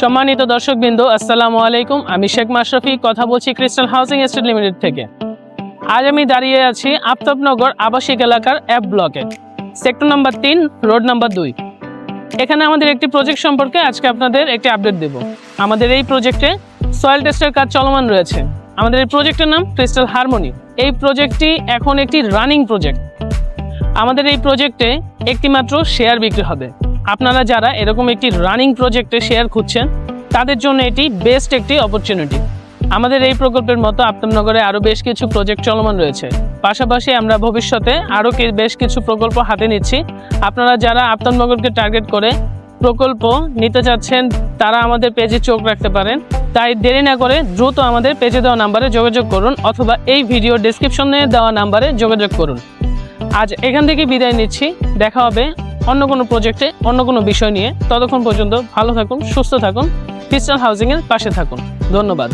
সম্মানিত দর্শকবৃন্দ, আসসালামু আলাইকুম। আমি শেখ মাশরাফি, কথা বলছি ক্রিস্টাল হাউসিং এস্টেট লিমিটেড থেকে। আজ আমি দাঁড়িয়ে আছি আফতাবনগর আবাসিক এলাকার অ্যাপ ব্লকে সেক্টর নাম্বার তিন রোড নাম্বার দুই। এখানে আমাদের একটি প্রজেক্ট সম্পর্কে আজকে আপনাদের একটি আপডেট দেব। আমাদের এই প্রজেক্টে সয়েল টেস্টের কাজ চলমান রয়েছে। আমাদের এই প্রজেক্টের নাম ক্রিস্টাল হারমোনি এই প্রজেক্টটি এখন একটি রানিং প্রজেক্ট আমাদের এই প্রজেক্টে একটি মাত্র শেয়ার বিক্রি হবে। আপনারা যারা এরকম একটি রানিং প্রজেক্টে শেয়ার খুঁজছেন, তাদের জন্য এটি বেস্ট একটি অপরচুনিটি আমাদের এই প্রকল্পের মতো আফতাবনগরে আরও বেশ কিছু প্রজেক্ট চলমান রয়েছে। পাশাপাশি আমরা ভবিষ্যতে আরও বেশ কিছু প্রকল্প হাতে নিচ্ছি। আপনারা যারা আফতাবনগরকে টার্গেট করে প্রকল্প নিতে চাচ্ছেন তারা আমাদের পেজে চোখ রাখতে পারেন। তাই দেরি না করে দ্রুত আমাদের পেজে দেওয়া নাম্বারে যোগাযোগ করুন অথবা এই ভিডিও ডিসক্রিপশনে দেওয়া নাম্বারে যোগাযোগ করুন। আজ এখান থেকে বিদায় নিচ্ছি। দেখা হবে অন্য কোনো প্রজেক্টে, অন্য কোনো বিষয় নিয়ে, ততক্ষণ পর্যন্ত ভালো থাকুন, সুস্থ থাকুন ক্রিস্টাল হাউজিংয়ের পাশে থাকুন। ধন্যবাদ।